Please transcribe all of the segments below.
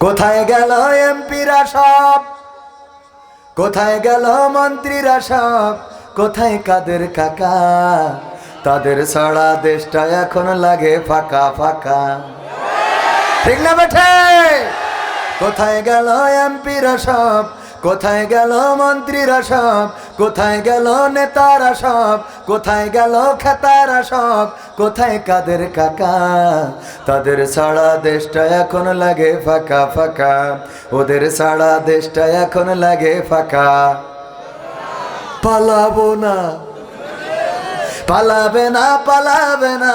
কোথায় গেল এমপিরা সব? কোথায় গেল মন্ত্রীরা সব? কোথায় কাদের কাকা? তাদের ছড়া দেশটা এখন লাগে ফাঁকা ফাঁকা। ঠিক না বেঠে? কোথায় গেল এমপিরা সব? কোথায় গেল মন্ত্রীরা সব কোথায় গেল নেতারা সব কোথায় গেল খেতারা সব কোথায় কাদের কাকা? তাদের ছাড়া দেশটা এখন লাগে ফাঁকা ফাঁকা। ওদের ছাড়া দেশটা এখন লাগে ফাঁকা। পালাবো না। পালাবে না পালাবে না।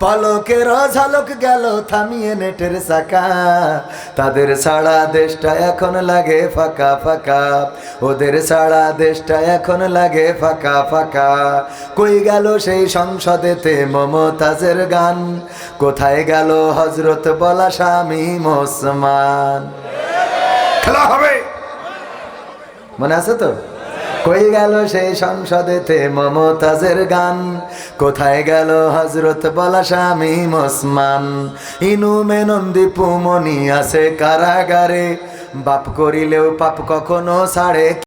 পলকের ঝালক গেল থামিয়ে নেটের চাকা। তাদের ছাড়া দেশটা এখন লাগে ফাঁকা ফাঁকা। ওদের ছাড়া দেশটা এখন লাগে ফাঁকা ফাঁকা। কই গেল সেই সংসদেতে মমতাজের গান? কোথায় গেল হজরত বলা স্বামী মোসমান? খেলা হবে। মনে আছে তো? কই গেল সেই সংসদেতে মমতাজের গান? কোথায় গেল হজরত বলা স্বামী মোসমান ইনু মেনন্দি পুমনি আছে কারাগারে। বাপ করিলেও পাপ কখনো ছাড়ে